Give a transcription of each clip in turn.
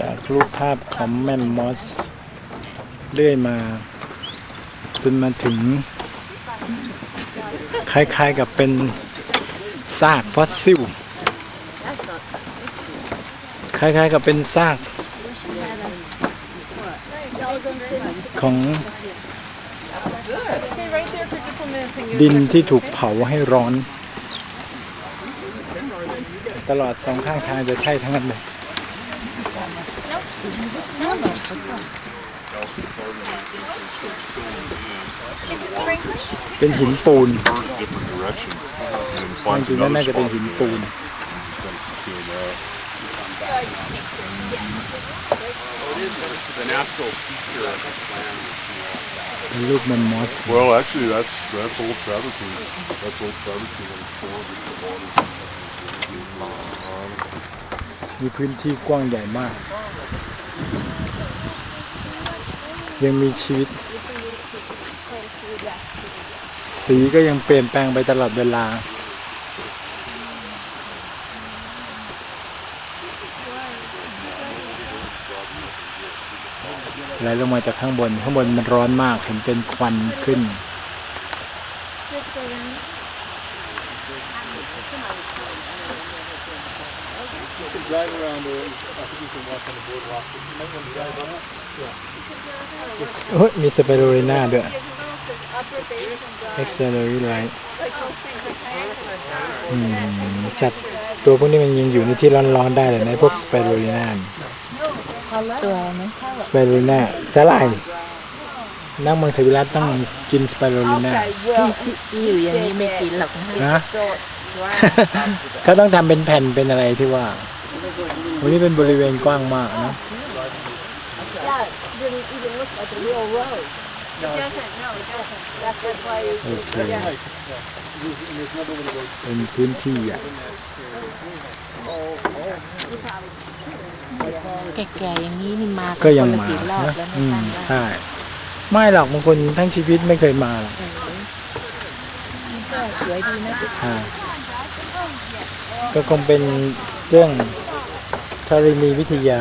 จากรูปภาพของแมมมอสเรื่อยมา จนมาถึง คล้ายๆกับเป็นซากฟอสซิล คล้ายๆกับเป็นซาก ของดินที่ถูกเผาให้ร้อน ตลอดสองข้างทางจะใช่ทั้งนั้นเลย เป็นหินปูน different direction and จ finds ริงๆแล้ว another น่าจะเป็น spot หินปูน The natural feature of this land is, you know, เป็นรูปแมมมอส Well, actually, that's that's old Travertine. That's old Travertine on the shore with the water. มีพื้นที่กว้างใหญ่มาก ยังมีชีวิต สีก็ยังเปลี่ยนแปลงไปตลอดเวลา ไหลลงมาจากข้างบน ข้างบนมันร้อนมากเห็นเป็นควันขึ้น โอ้ยมีสเปโรเรน่าด้วย externally light อืมสัตว์ตัวพวกนี้มันยังอยู่ในที่ร้อนๆได้เลยนะพวกสเปโรเรน่าตัวไหมสเปโรเรน่าสาหร่ายนักเมืองสวิรัตต้องกินสเปโรเรน่าที่อยู่อย่างนี้ไม่กินหรอกนะ นะเขาต้องทำเป็นแผ่นเป็นอะไรที่ว่า วันนี้เป็นบริเวณกว้างมากนะโอเคเป็นพื้นที่ใหญ่แก่ๆอย่างนี้นี่มาก็ยังคนละมากี่รอบนะแล้วนะอืมท่านนะใช่ไม่หรอกบางคนทั้งชีวิตไม่เคยมาหรอกก็สวยดีนะอ่า ก็คงเป็นเรื่องธรณีวิทยา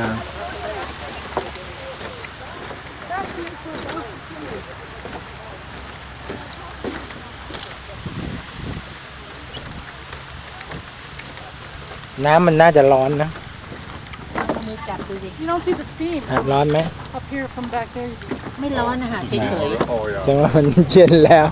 น้ำมันน่าจะร้อนนะมีจับดูดิ You don't see the steam อะร้อนไหม up here from back there. ไม่ร้อนนะคะเฉย Oh yeah. แสดงว่ามันเย็นแล้ว